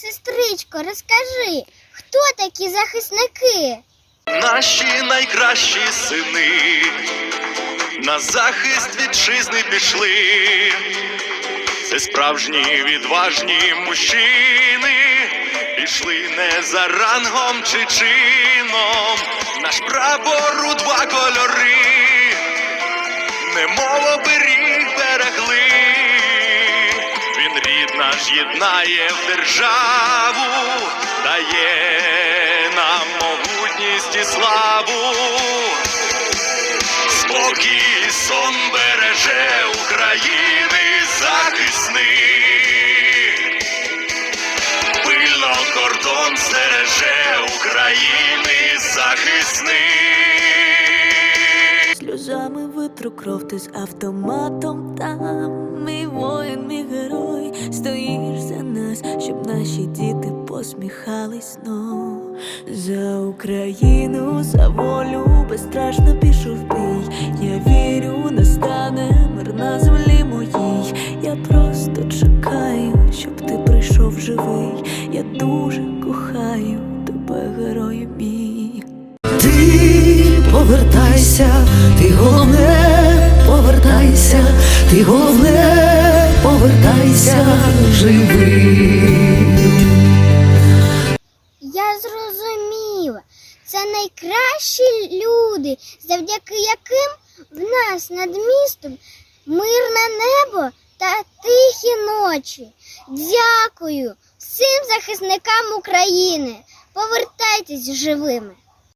Сестричко, розкажи, хто такі захисники? Наші найкращі сини на захист вітчизни пішли. Це справжні відважні мужчини, пішли не за рангом чи чином. Наш прапор у два кольори, немов оберіг наш єднає в державу, дає нам могутність і славу. Спокій сон береже України захисник. Пильно кордон стереже України захисник. Сльозами кров ти з автоматом там. Мій воїн, мій герой, стоїш за нас, щоб наші діти посміхались знов. За Україну, за волю безстрашно пішов бій. Я вірю, настане мир на землі моїй. Я просто чекаю, щоб ти прийшов живий. Я дуже кохаю тебе, герою мій. Ти повертайся, ти головне, повертайся, ти головне, повертайся живий. Я зрозуміла. Це найкращі люди, завдяки яким в нас над містом мирне небо та тихі ночі. Дякую всім захисникам України. Повертайтесь живими.